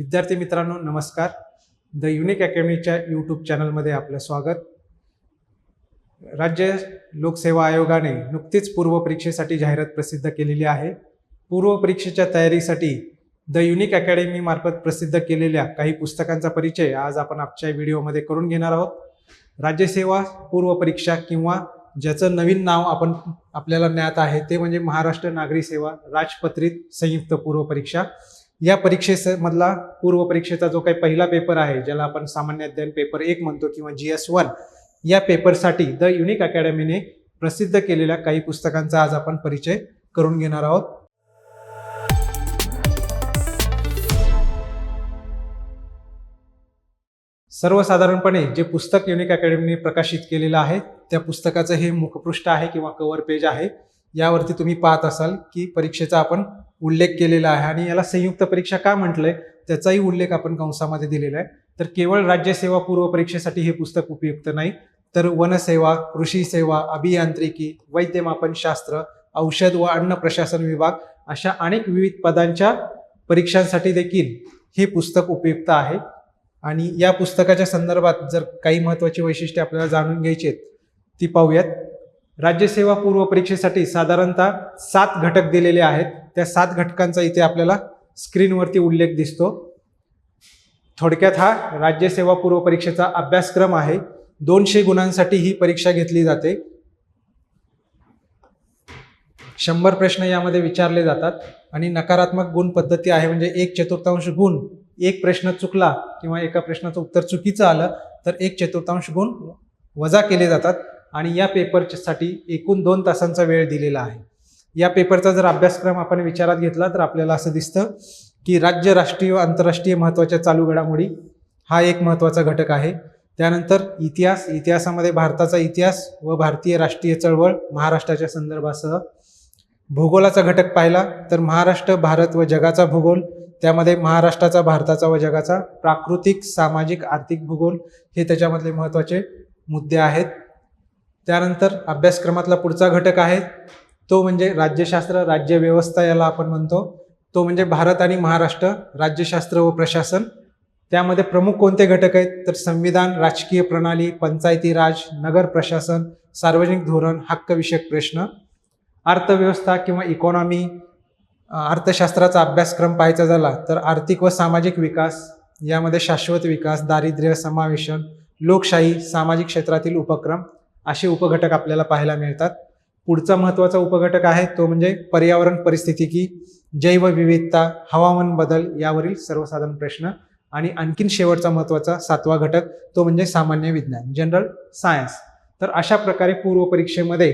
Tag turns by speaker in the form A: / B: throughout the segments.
A: विद्यार्थी मित्रांनो नमस्कार. द युनिक अकॅडमीच्या यूट्यूब चॅनलमध्ये आपलं स्वागत. राज्य लोकसेवा आयोगाने नुकतीच पूर्व परीक्षेसाठी जाहिरात प्रसिद्ध केलेली आहे. पूर्व परीक्षेच्या तयारीसाठी द युनिक अकॅडमी मार्फत प्रसिद्ध केलेल्या काही पुस्तकांचा परिचय आज आपण आजच्या व्हिडिओमध्ये करून घेणार आहोत. राज्यसेवा पूर्व परीक्षा किंवा ज्याचं नवीन नाव आपण आपल्याला ज्ञात आहे ते म्हणजे महाराष्ट्र नागरी सेवा राजपत्रित संयुक्त पूर्व परीक्षा. या परीक्षेमधला पूर्व परीक्षेचा जो काही पहिला पेपर आहे ज्याला आपण सामान्य अध्ययन पेपर एक म्हणतो किंवा जी एस वन या पेपरसाठी द युनिक अकॅडमीने प्रसिद्ध केलेल्या काही पुस्तकांचा आज आपण परिचय करून घेणार आहोत. सर्वसाधारणपणे जे पुस्तक युनिक अकॅडमीने प्रकाशित केलेलं आहे त्या पुस्तकाचं हे मुखपृष्ठ आहे किंवा कव्हर पेज आहे. यावरती तुम्ही पाहत असाल की परीक्षेचा आपण उल्लेख केलेला आहे आणि याला संयुक्त परीक्षा का म्हटलंय त्याचाही उल्लेख आपण कंसामध्ये दिलेला आहे. तर केवळ राज्यसेवा पूर्व परीक्षेसाठी हे पुस्तक उपयुक्त नाही तर वनसेवा कृषी सेवा अभियांत्रिकी वैद्यमापन शास्त्र औषध व अन्न प्रशासन विभाग अशा अनेक विविध पदांच्या परीक्षांसाठी देखील हे पुस्तक उपयुक्त आहे. आणि या पुस्तकाच्या संदर्भात जर काही महत्त्वाची वैशिष्ट्ये आपल्याला जाणून घ्यायची आहेत ती पाहूयात. राज्यसेवा पूर्व परीक्षेसाठी साधारणतः सात घटक दिलेले आहेत. त्या सात घटकांचा इथे आपल्याला स्क्रीनवरती उल्लेख दिसतो. थोडक्यात हा राज्यसेवा पूर्व परीक्षेचा अभ्यासक्रम आहे. दोनशे गुणांसाठी ही परीक्षा घेतली जाते. शंभर प्रश्न यामध्ये विचारले जातात आणि नकारात्मक गुण पद्धती आहे म्हणजे एक चतुर्थांश गुण एक प्रश्न चुकला किंवा एका प्रश्नाचं उत्तर चुकीचं आलं तर एक चतुर्थांश गुण वजा केले जातात. आणि या पेपरसाठी एकूण दोन तासांचा वेळ दिलेला आहे. या पेपरचा जर अभ्यासक्रम आपण विचारात घेतला तर आपल्याला असं दिसतं की राज्य राष्ट्रीय व आंतरराष्ट्रीय महत्त्वाच्या चालू घडामोडी हा एक महत्त्वाचा घटक आहे. त्यानंतर इतिहास इतिहासामध्ये भारताचा इतिहास व भारतीय राष्ट्रीय चळवळ महाराष्ट्राच्या संदर्भासह. भूगोलाचा घटक पाहिला तर महाराष्ट्र भारत व जगाचा भूगोल त्यामध्ये महाराष्ट्राचा भारताचा व जगाचा प्राकृतिक सामाजिक आर्थिक भूगोल हे त्याच्यामधले महत्त्वाचे मुद्दे आहेत. त्यानंतर अभ्यासक्रमातला पुढचा घटक आहे तो म्हणजे राज्यशास्त्र राज्यव्यवस्था याला आपण म्हणतो. तो म्हणजे भारत आणि महाराष्ट्र राज्यशास्त्र व प्रशासन. त्यामध्ये प्रमुख कोणते घटक आहेत? तर संविधान राजकीय प्रणाली पंचायती राज नगर प्रशासन सार्वजनिक धोरण हक्कविषयक प्रश्न. अर्थव्यवस्था किंवा इकॉनॉमी अर्थशास्त्राचा अभ्यासक्रम पाहायचा झाला तर आर्थिक व सामाजिक विकास यामध्ये शाश्वत विकास दारिद्र्य समावेशन लोकशाही सामाजिक क्षेत्रातील उपक्रम असे उपघटक आपल्याला पाहायला मिळतात. पुढचा महत्त्वाचा उपघटक आहे तो म्हणजे पर्यावरण परिस्थितिकी जैवविविधता हवामान बदल यावरील सर्वसाधारण प्रश्न आणि आणखीन शेवटचा महत्त्वाचा सातवा घटक तो म्हणजे सामान्य विज्ञान जनरल सायन्स तर अशा प्रकारे पूर्व परीक्षेमध्ये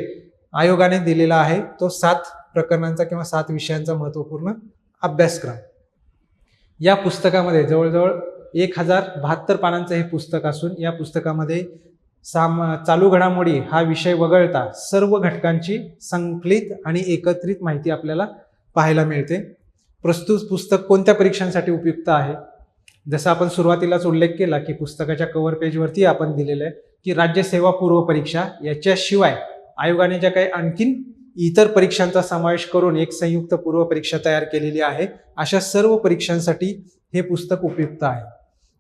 A: आयोगाने दिलेला आहे तो सात प्रकरणांचा किंवा सात विषयांचा महत्त्वपूर्ण अभ्यासक्रम. या पुस्तकामध्ये जवळजवळ एक हजार बहात्तर पानांचं हे पुस्तक असून या पुस्तकामध्ये साम चालू घडामोडी हा विषय वगळता सर्व घटकांची संकलित आणि एकत्रित माहिती आपल्याला पाहायला मिळते. प्रस्तुत पुस्तक कोणत्या परीक्षांसाठी उपयुक्त आहे? जसं आपण सुरुवातीलाच उल्लेख केला की पुस्तकाच्या कव्हर पेजवरती आपण दिलेलं आहे की राज्यसेवा पूर्व परीक्षा याच्याशिवाय आयोगाने ज्या काही आणखीन इतर परीक्षांचा समावेश करून एक संयुक्त पूर्व परीक्षा तयार केलेली आहे अशा सर्व परीक्षांसाठी हे पुस्तक उपयुक्त आहे.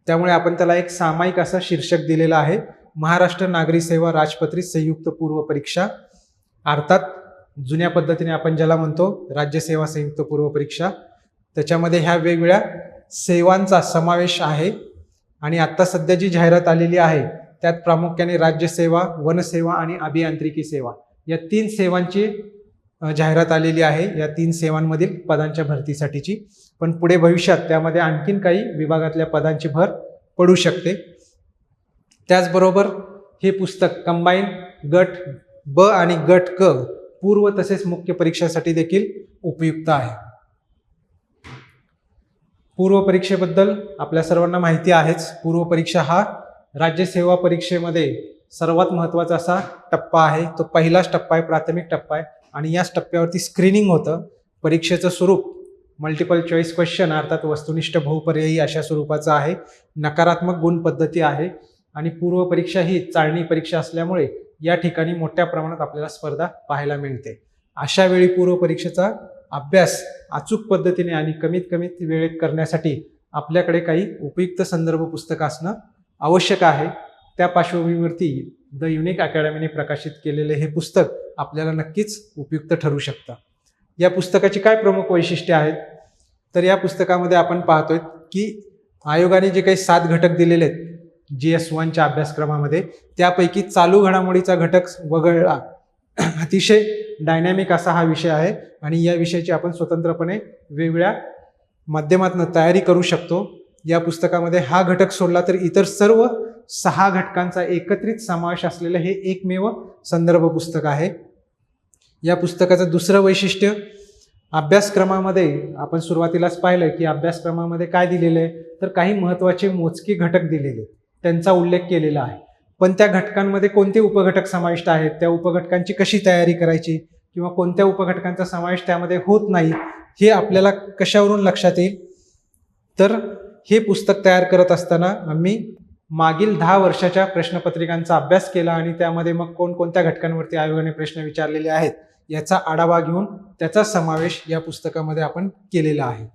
A: त्यामुळे आपण त्याला एक सामायिक असं शीर्षक दिलेलं आहे. महाराष्ट्र नागरी सेवा राजपत्रित संयुक्त पूर्व परीक्षा. अर्थात जुन्या पद्धतीने आपण ज्याला म्हणतो राज्यसेवा संयुक्त पूर्व परीक्षा. त्याच्यामध्ये ह्या वेगवेगळ्या सेवांचा समावेश आहे. आणि आत्ता सध्या जी जाहिरात आलेली आहे त्यात प्रामुख्याने राज्यसेवा वनसेवा आणि अभियांत्रिकी सेवा या तीन सेवांची जाहिरात आलेली आहे. या तीन सेवांमधील पदांच्या भरतीसाठीची. पण पुढे भविष्यात त्यामध्ये आणखीन काही विभागातल्या पदांची भर पडू शकते. त्याचबरोबर हे पुस्तक कंबाईन गट ब आणि गट क पूर्व तसेच मुख्य परीक्षेसाठी देखील उपयुक्त आहे. पूर्व परीक्षेबद्दल आपल्या सर्वांना माहिती आहेच. पूर्व परीक्षा हा राज्यसेवा परीक्षेमध्ये सर्वात महत्त्वाचा असा टप्पा आहे. तो पहिलाच टप्पा आहे प्राथमिक टप्पा आहे आणि याच टप्प्यावरती स्क्रीनिंग होतं. परीक्षेचं स्वरूप मल्टिपल चॉईस क्वेश्चन अर्थात वस्तुनिष्ठ बहुपर्यायी अशा स्वरूपाचं आहे. नकारात्मक गुण पद्धती आहे. आणि पूर्व परीक्षा ही चाळणी परीक्षा असल्यामुळे या ठिकाणी मोठ्या प्रमाणात आपल्याला स्पर्धा पाहायला मिळते. अशा वेळी पूर्व परीक्षेचा अभ्यास अचूक पद्धतीने आणि कमीत कमीत वेळेत करण्यासाठी आपल्याकडे काही उपयुक्त संदर्भ पुस्तकं असणं आवश्यक आहे. त्या पार्श्वभूमीवरती द युनिक अकॅडमीने प्रकाशित केलेले हे पुस्तक आपल्याला नक्कीच उपयुक्त ठरू शकतं. या पुस्तकाची काय प्रमुख वैशिष्ट्ये आहेत? तर या पुस्तकामध्ये आपण पाहतोय की आयोगाने जे काही सात घटक दिलेले आहेत जी एस वनच्या अभ्यासक्रमामध्ये. त्यापैकी चालू घडामोडीचा घटक वगळला. अतिशय डायनॅमिक असा हा विषय आहे आणि या विषयाची आपण स्वतंत्रपणे वेगवेगळ्या माध्यमातून तयारी करू शकतो. या पुस्तकामध्ये हा घटक सोडला तर इतर सर्व सहा घटकांचा एकत्रित समावेश असलेलं हे एकमेव संदर्भ पुस्तक आहे. या पुस्तकाचं दुसरं वैशिष्ट्य अभ्यासक्रमामध्ये आपण सुरुवातीलाच पाहिलं की अभ्यासक्रमामध्ये काय दिलेलं आहे तर काही महत्त्वाचे मोजके घटक दिलेले आहेत. त्यांचा उल्लेख केलेला आहे. पण त्या घटकांमध्ये कोणते उपघटक समाविष्ट आहेत? त्या उपघटकांची कशी तयारी करायची? किंवा कोणत्या उपघटकांचा समावेश त्यामध्ये होत नाही? हे आपल्याला कशावरून लक्षात येईल? तर हे पुस्तक तयार करत असताना आम्ही मागील दहा वर्षाच्या प्रश्नपत्रिकांचा अभ्यास केला आणि त्यामध्ये मग कोणकोणत्या घटकांवरती आयोगाने प्रश्न विचारलेले आहेत याचा आढावा घेऊन त्याचा समावेश या पुस्तकामध्ये आपण केलेला आहे.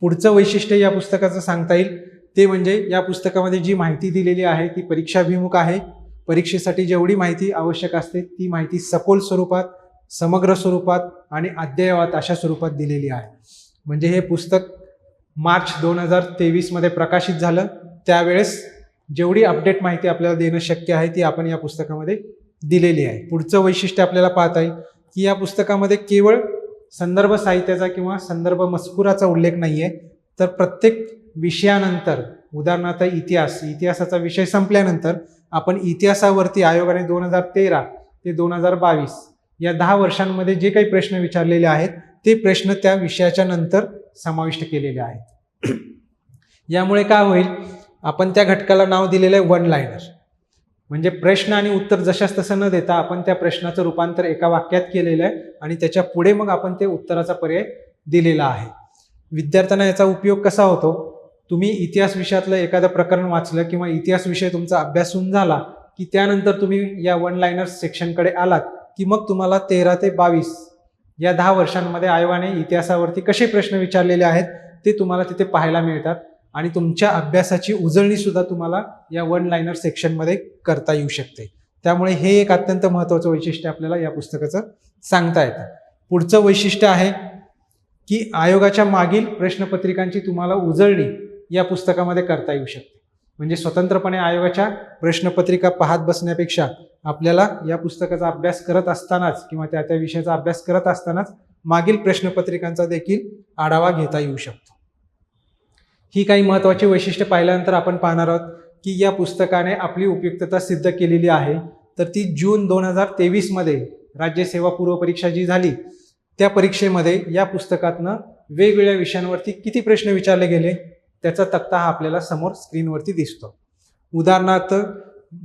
A: पुढचं वैशिष्ट्य या पुस्तकाचं सांगता येईल. ते म्हणजे या पुस्तकामध्ये जी माहिती दिलेली आहे ती परीक्षाभिमुख आहे. परीक्षेसाठी जेवढी माहिती आवश्यक असते ती माहिती सखोल स्वरूपात समग्र स्वरूपात आणि अद्ययावत अशा स्वरूपात दिलेली आहे. म्हणजे हे पुस्तक मार्च दोन हजार तेवीसमध्ये प्रकाशित झालं. त्यावेळेस जेवढी अपडेट माहिती आपल्याला देणं शक्य आहे ती आपण या पुस्तकामध्ये दिलेली आहे. पुढचं वैशिष्ट्य आपल्याला पाहता येईल की या पुस्तकामध्ये केवळ संदर्भ साहित्याचा किंवा संदर्भ मजकुराचा उल्लेख नाही आहे तर प्रत्येक विषयानंतर उदाहरणार्थ इतिहास इतिहासाचा विषय संपल्यानंतर आपण इतिहासावरती आयोगाने दोन हजार तेरा ते दोन हजार बावीस या दहा वर्षांमध्ये जे काही प्रश्न विचारलेले आहेत ते प्रश्न त्या विषयाच्या नंतर समाविष्ट केलेले आहेत. यामुळे काय होईल आपण त्या घटकाला नाव दिलेलं आहे वन लायनर म्हणजे प्रश्न आणि उत्तर जशाच तसं न देता आपण त्या प्रश्नाचं रूपांतर एका वाक्यात केलेलं आहे आणि त्याच्या पुढे मग आपण ते उत्तराचा पर्याय दिलेला आहे. विद्यार्थ्यांना याचा उपयोग कसा होतो? तुम्ही इतिहास विषयातलं एखादं प्रकरण वाचलं किंवा इतिहास विषय तुमचा अभ्यास होऊन झाला की त्यानंतर तुम्ही या वन लायनर्स सेक्शनकडे आलात की मग तुम्हाला तेरा ते बावीस या दहा वर्षांमध्ये आयोगाने इतिहासावरती कसे प्रश्न विचारलेले आहेत ते तुम्हाला तिथे पाहायला मिळतात आणि तुमच्या अभ्यासाची उजळणीसुद्धा तुम्हाला या वन लायनर सेक्शनमध्ये करता येऊ शकते. त्यामुळे हे एक अत्यंत महत्त्वाचं वैशिष्ट्य आपल्याला या पुस्तकाचं सांगता येतं. पुढचं वैशिष्ट्य आहे की आयोगाच्या मागील प्रश्नपत्रिकांची तुम्हाला उजळणी या पुस्तकामध्ये करता येऊ शकते. म्हणजे स्वतंत्रपणे आयोगाच्या प्रश्नपत्रिका पाहत बसण्यापेक्षा आपल्याला या पुस्तकाचा अभ्यास करत असतानाच किंवा त्या त्या विषयाचा अभ्यास करत असतानाच मागील प्रश्नपत्रिकांचा देखील आढावा घेता येऊ शकतो. ही काही महत्त्वाची वैशिष्ट्य पाहिल्यानंतर आपण पाहणार आहोत की या पुस्तकाने आपली उपयुक्तता सिद्ध केलेली आहे. तर ती जून दोन हजार तेवीसमध्ये राज्यसेवा पूर्व परीक्षा जी झाली त्या परीक्षेमध्ये या पुस्तकातनं वेगवेगळ्या विषयांवरती किती प्रश्न विचारले गेले? त्याचा तक्ता हा आपल्याला समोर स्क्रीनवरती दिसतो. उदाहरणार्थ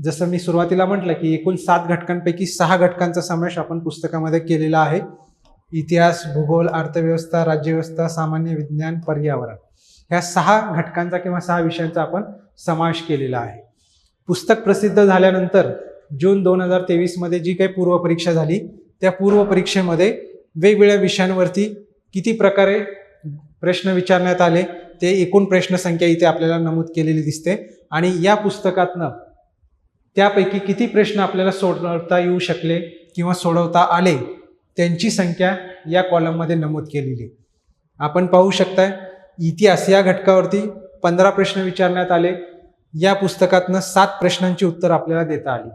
A: जसं मी सुरुवातीला म्हटलं की एकूण सात घटकांपैकी सहा घटकांचा समावेश आपण पुस्तकामध्ये केलेला आहे. इतिहास भूगोल अर्थव्यवस्था राज्यव्यवस्था सामान्य विज्ञान पर्यावरण. ह्या सहा घटकांचा किंवा सहा विषयांचा आपण समावेश केलेला आहे. पुस्तक प्रसिद्ध झाल्यानंतर जून दोन हजार तेवीसमध्ये जी काही पूर्वपरीक्षा झाली त्या पूर्वपरीक्षेमध्ये वेगवेगळ्या विषयांवरती किती प्रकारे प्रश्न विचारण्यात आले ते एकूण प्रश्नसंख्या इथे आपल्याला नमूद केलेली दिसते. आणि या पुस्तकातनं त्यापैकी किती प्रश्न आपल्याला सोडवता येऊ शकले किंवा सोडवता आले त्यांची संख्या या कॉलममध्ये नमूद केलेली. आपण पाहू शकताय इतिहास या घटकावरती पंधरा प्रश्न विचारण्यात आले. या पुस्तकातनं सात प्रश्नांची उत्तर आपल्याला देता आली.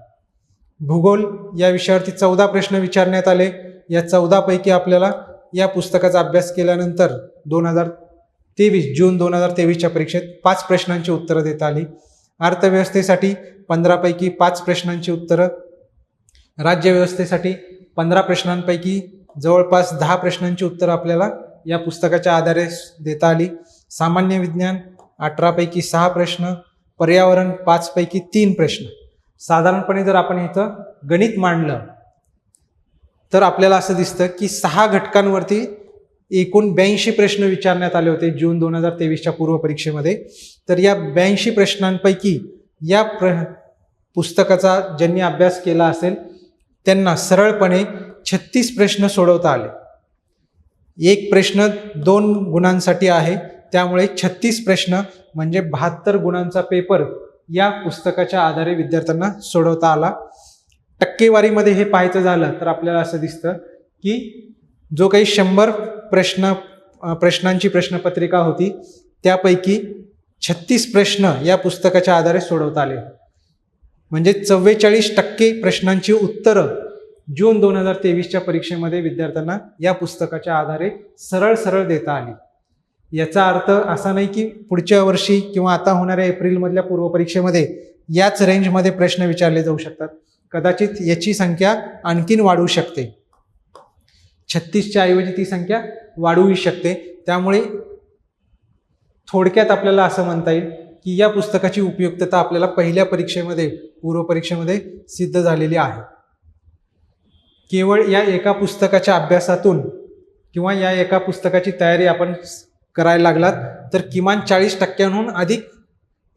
A: भूगोल या विषयावरती चौदा प्रश्न विचारण्यात आले. या चौदापैकी आपल्याला या पुस्तकाचा अभ्यास केल्यानंतर दोन हजार तेवीस जून दोन हजार तेवीसच्या परीक्षेत पाच प्रश्नांची उत्तरं देता आली. अर्थव्यवस्थेसाठी पंधरापैकी पाच प्रश्नांची उत्तरं. राज्यव्यवस्थेसाठी पंधरा प्रश्नांपैकी जवळपास दहा प्रश्नांची उत्तरं आपल्याला या पुस्तकाच्या आधारे देता आली. सामान्य विज्ञान अठरापैकी सहा प्रश्न पर्यावरण पाचपैकी तीन प्रश्न. साधारणपणे जर आपण इथं गणित मांडलं तर आपल्याला असं दिसतं की सहा घटकांवरती एकूण ब्याऐंशी प्रश्न विचारण्यात आले होते जून दोन हजार तेवीसच्या पूर्वपरीक्षेमध्ये तर या ब्याऐंशी प्रश्नांपैकी या प्र पुस्तकाचा ज्यांनी अभ्यास केला असेल त्यांना सरळपणे छत्तीस प्रश्न सोडवता आले. एक प्रश्न दोन गुणांसाठी आहे त्यामुळे छत्तीस प्रश्न म्हणजे बहात्तर गुणांचा पेपर या पुस्तकाच्या आधारे विद्यार्थ्यांना सोडवता आला. टक्केवारीमध्ये हे पाहायचं झालं तर आपल्याला असं दिसतं की जो काही शंभर प्रश्न प्रश्नांची प्रश्नपत्रिका होती त्यापैकी छत्तीस प्रश्न या पुस्तकाच्या आधारे सोडवता आले. म्हणजे चव्वेचाळीस टक्के प्रश्नांची उत्तरं जून दोन हजार तेवीसच्या परीक्षेमध्ये विद्यार्थ्यांना या पुस्तकाच्या आधारे सरळ सरळ देता आली. याचा अर्थ असा नाही की पुढच्या वर्षी किंवा आता होणाऱ्या एप्रिलमधल्या पूर्वपरीक्षेमध्ये याच रेंजमध्ये प्रश्न विचारले जाऊ शकतात. कदाचित याची संख्या आणखीन वाढू शकते. छत्तीसच्या ऐवजी ती संख्या वाढूही शकते. त्यामुळे थोडक्यात आपल्याला असं म्हणता येईल की या पुस्तकाची उपयुक्तता आपल्याला पहिल्या परीक्षेमध्ये पूर्वपरीक्षेमध्ये सिद्ध झालेली आहे. केवळ या एका पुस्तकाच्या अभ्यासातून किंवा या एका पुस्तकाची तयारी आपण करायला लागलात तर किमान चाळीस टक्क्यांहून अधिक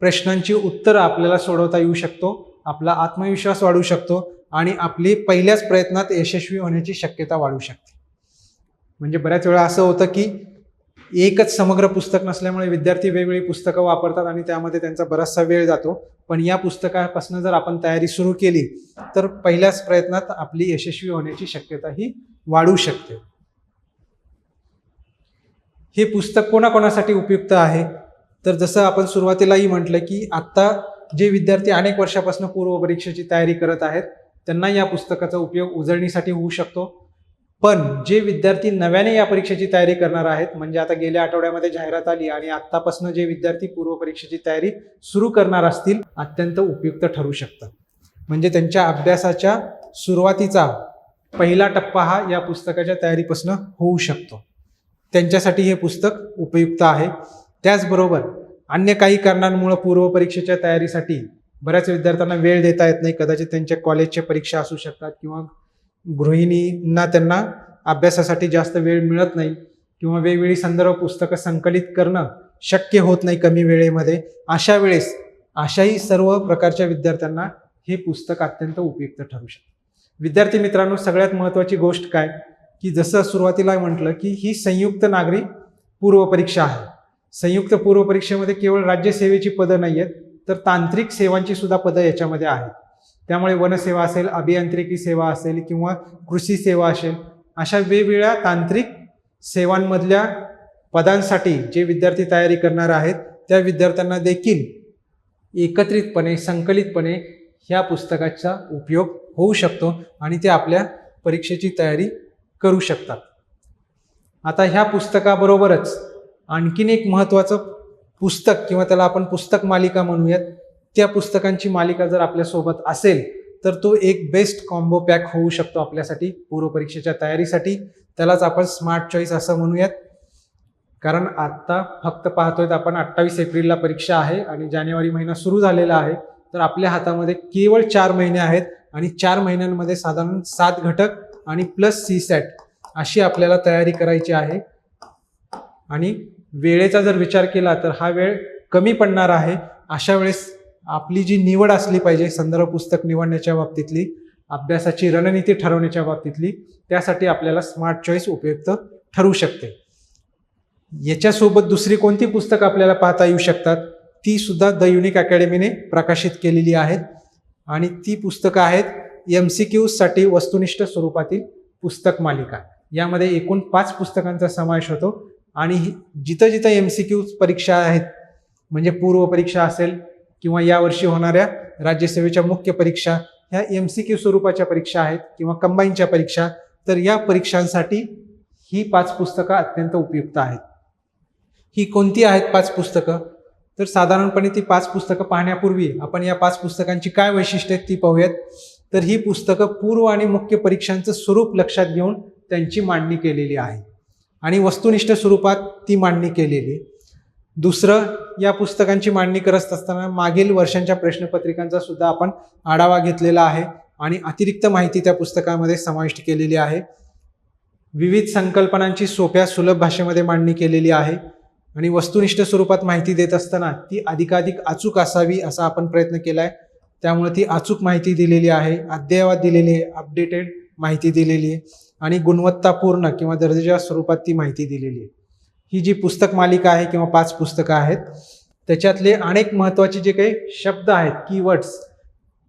A: प्रश्नांची उत्तरं आपल्याला सोडवता येऊ शकतो आपला आत्मविश्वास वाढू शकतो आणि आपली पहिल्याच प्रयत्नात यशस्वी होण्याची शक्यता वाढू शकते. म्हणजे बऱ्याच वेळा असं होतं की एकच समग्र पुस्तक नसल्यामुळे विद्यार्थी वेगवेगळी पुस्तकं वापरतात आणि त्यामध्ये त्यांचा बराचसा वेळ जातो. पण या पुस्तकापासून जर आपण तयारी सुरू केली तर पहिल्याच प्रयत्नात आपली यशस्वी होण्याची शक्यता ही वाढू शकते. हे पुस्तक कोणाकोणासाठी उपयुक्त आहे? तर जसं आपण सुरुवातीलाही म्हटलं की आत्ता जे विद्यार्थी अनेक वर्षापासून पूर्वपरीक्षेची तयारी करत आहेत त्यांना या पुस्तकाचा उपयोग उजळणीसाठी होऊ शकतो. पण जे विद्यार्थी नव्याने या परीक्षेची तयारी करणार आहेत म्हणजे आता गेल्या आठवड्यामध्ये जाहिरात आली आणि आत्तापासून जे विद्यार्थी पूर्व परीक्षेची तयारी सुरू करणार असतील अत्यंत उपयुक्त ठरू शकतं. म्हणजे त्यांच्या अभ्यासाच्या सुरुवातीचा पहिला टप्पा हा या पुस्तकाच्या तयारीपासून होऊ शकतो. त्यांच्यासाठी हे पुस्तक उपयुक्त आहे. त्याचबरोबर अन्य काही कारणांमुळं पूर्वपरीक्षेच्या तयारीसाठी बऱ्याच विद्यार्थ्यांना वेळ देता येत नाही. कदाचित त्यांच्या कॉलेजच्या परीक्षा असू शकतात किंवा गृहिणींना त्यांना अभ्यासासाठी जास्त वेळ मिळत नाही किंवा वेगवेगळी संदर्भ पुस्तकं संकलित करणं शक्य होत नाही कमी वेळेमध्ये अशा वेळेस अशाही सर्व प्रकारच्या विद्यार्थ्यांना हे पुस्तक अत्यंत उपयुक्त ठरू शकतं. विद्यार्थी मित्रांनो सगळ्यात महत्त्वाची गोष्ट काय? की जसं सुरुवातीला म्हटलं की ही संयुक्त नागरी पूर्वपरीक्षा आहे. संयुक्त पूर्वपरीक्षेमध्ये केवळ राज्यसेवेची पदं नाही आहेत तर तांत्रिक सेवांची सुद्धा पदं याच्यामध्ये आहेत. त्यामुळे वनसेवा असेल अभियांत्रिकी सेवा असेल किंवा कृषी सेवा असेल अशा वेगवेगळ्या तांत्रिक सेवांमधल्या पदांसाठी जे विद्यार्थी तयारी करणार आहेत त्या विद्यार्थ्यांना देखील एकत्रितपणे संकलितपणे ह्या पुस्तकाचा उपयोग होऊ शकतो आणि ते आपल्या परीक्षेची तयारी करू शकतात. आता ह्या पुस्तकाबरोबरच आणखीन एक महत्त्वाचं पुस्तक किंवा त्याला आपण पुस्तक मालिका म्हणूयात त्या पुस्तकांची मालिका जर आपल्यासोबत असेल तर तो एक बेस्ट कॉम्बो पॅक होऊ शकतो आपल्यासाठी पूर्वपरीक्षेच्या तयारीसाठी. त्यालाच आपण स्मार्ट चॉईस असं म्हणूयात. कारण आत्ता फक्त पाहतोय तर आपण अठ्ठावीस एप्रिलला परीक्षा आहे आणि जानेवारी महिना सुरू झालेला आहे. तर आपल्या हातामध्ये केवळ चार महिने आहेत आणि चार महिन्यांमध्ये साधारण सात घटक आणि प्लस सी सॅट अशी आपल्याला तयारी करायची आहे. आणि वेळेचा जर विचार केला तर हा वेळ कमी पडणार आहे. अशा वेळेस आपली जी निवड असली पाहिजे संदर्भ पुस्तक निवडण्याच्या बाबतीतली अभ्यासाची रणनीती ठरवण्याच्या बाबतीतली त्यासाठी आपल्याला स्मार्ट चॉईस उपयुक्त ठरू शकते. याच्यासोबत दुसरी कोणती पुस्तकं आपल्याला पाहता येऊ शकतात? ती सुद्धा द युनिक अकॅडमीने प्रकाशित केलेली आहेत. आणि ती पुस्तकं आहेत एम सी क्यूजसाठी वस्तुनिष्ठ स्वरूपातील पुस्तक मालिका. यामध्ये एकूण पाच पुस्तकांचा समावेश होतो. आणि ही- जिथं जिथं एम सी क्यूज परीक्षा आहेत म्हणजे पूर्व परीक्षा असेल किंवा यावर्षी होणाऱ्या राज्यसेवेच्या मुख्य परीक्षा ह्या एम सी क्यू स्वरूपाच्या परीक्षा आहेत किंवा कंबाईनच्या परीक्षा तर या परीक्षांसाठी ही पाच पुस्तकं अत्यंत उपयुक्त आहेत. ही कोणती आहेत पाच पुस्तकं? तर साधारणपणे ती पाच पुस्तकं पाहण्यापूर्वी आपण या पाच पुस्तकांची काय वैशिष्ट्य आहेत ती पाहूयात. तर ही पुस्तकं पूर्व आणि मुख्य परीक्षांचं स्वरूप लक्षात घेऊन त्यांची मांडणी केलेली आहे. आणि वस्तुनिष्ठ स्वरूपात ती मांडणी केलेली आहे. दुसरं या पुस्तकांची मांडणी करत असताना मागील वर्षांच्या प्रश्नपत्रिकांचा सुद्धा आपण आढावा घेतलेला आहे आणि अतिरिक्त माहिती त्या पुस्तकामध्ये समाविष्ट केलेली आहे. विविध संकल्पनांची सोप्या सुलभ भाषेमध्ये मांडणी केलेली आहे आणि वस्तुनिष्ठ स्वरूपात माहिती देत असताना ती अधिकाधिक अचूक असावी असा आपण प्रयत्न केला आहे त्यामुळे ती अचूक माहिती दिलेली आहे अद्ययावत दिलेली आहे अपडेटेड माहिती दिलेली आहे आणि गुणवत्तापूर्ण किंवा दर्जेच्या स्वरूपात ती माहिती दिलेली आहे. ही जी पुस्तक मालिका आहे किंवा पाच पुस्तकं आहेत त्याच्यातले अनेक महत्त्वाचे जे काही शब्द आहेत कीवर्ड्स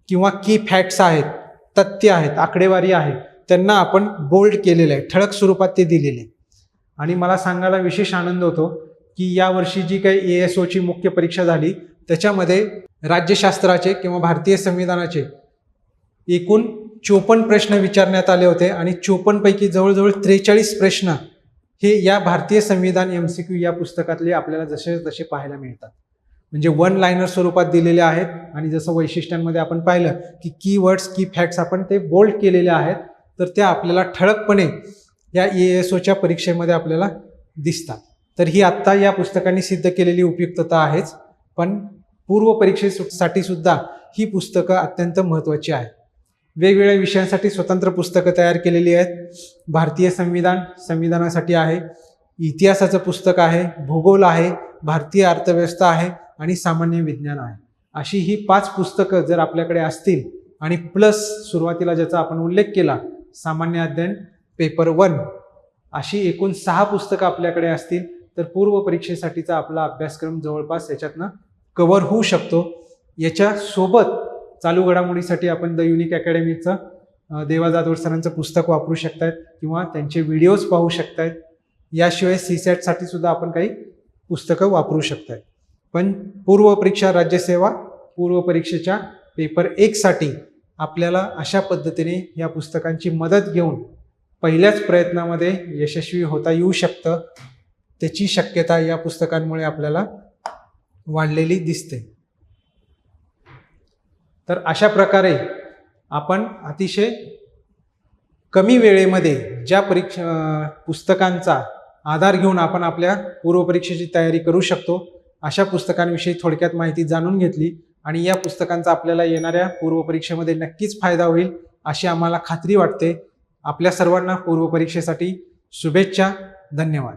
A: किंवा की फॅक्ट्स आहेत तथ्य आहेत आकडेवारी आहे त्यांना आपण बोल्ड केलेलं आहे ठळक स्वरूपात ते दिलेले आहे. आणि मला सांगायला विशेष आनंद होतो की यावर्षी जी काही ए एस ओची मुख्य परीक्षा झाली त्याच्यामध्ये राज्यशास्त्राचे किंवा भारतीय संविधानाचे एकूण चोपन्न प्रश्न विचारण्यात आले होते आणि चोपन्नपैकी जवळजवळ त्रेचाळीस प्रश्न हे या भारतीय संविधान एम सी क्यू या पुस्तकातले आपल्याला जसे तसे पाहायला मिळतात. म्हणजे वन लायनर स्वरूपात दिलेले आहेत आणि जसं वैशिष्ट्यांमध्ये आपण पाहिलं की की वर्ड्स की फॅक्ट्स आपण ते बोल्ड केलेले आहेत तर त्या आपल्याला ठळकपणे या ए एस ओच्या परीक्षेमध्ये आपल्याला दिसतात. तर ही आत्ता या पुस्तकांनी सिद्ध केलेली उपयुक्तता आहेच पण पूर्व परीक्षेसाठी सुद्धा ही पुस्तकं अत्यंत महत्त्वाची आहेत. वेगवेगळ्या विषयांसाठी स्वतंत्र पुस्तकं तयार केलेली आहेत. भारतीय संविधान संविधानासाठी आहे. इतिहासाचं पुस्तक आहे. भूगोल आहे. भारतीय अर्थव्यवस्था आहे. आणि सामान्य विज्ञान आहे. अशी ही पाच पुस्तकं जर आपल्याकडे असतील आणि प्लस सुरुवातीला ज्याचा आपण उल्लेख केला सामान्य अध्ययन पेपर वन अशी एकूण सहा पुस्तकं आपल्याकडे असतील तर पूर्व परीक्षेसाठीचा आपला अभ्यासक्रम जवळपास याच्यातनं कव्हर होऊ शकतो. याच्यासोबत चालू घडामोडीसाठी आपण द युनिक अकॅडमीचं देवा जाधव सरांचं पुस्तक वापरू शकतायत किंवा त्यांचे व्हिडिओज पाहू शकतायत. याशिवाय सी सॅटसाठी सुद्धा आपण काही पुस्तकं वापरू शकतायत. पण पूर्व परीक्षा राज्यसेवा पूर्व परीक्षेच्या पेपर एकसाठी आपल्याला अशा पद्धतीने या पुस्तकांची मदत घेऊन पहिल्याच प्रयत्नामध्ये यशस्वी होता येऊ शकतं त्याची शक्यता या पुस्तकांमुळे आपल्याला वाढलेली दिसते. तर अशा प्रकारे आपण अतिशय कमी वेळेमध्ये ज्या परीक्षा पुस्तकांचा आधार घेऊन आपण आपल्या पूर्वपरीक्षेची तयारी करू शकतो अशा पुस्तकांविषयी थोडक्यात माहिती जाणून घेतली आणि या पुस्तकांचा आपल्याला येणाऱ्या पूर्वपरीक्षेमध्ये नक्कीच फायदा होईल अशी आम्हाला खात्री वाटते. आपल्या सर्वांना पूर्वपरीक्षेसाठी शुभेच्छा. धन्यवाद.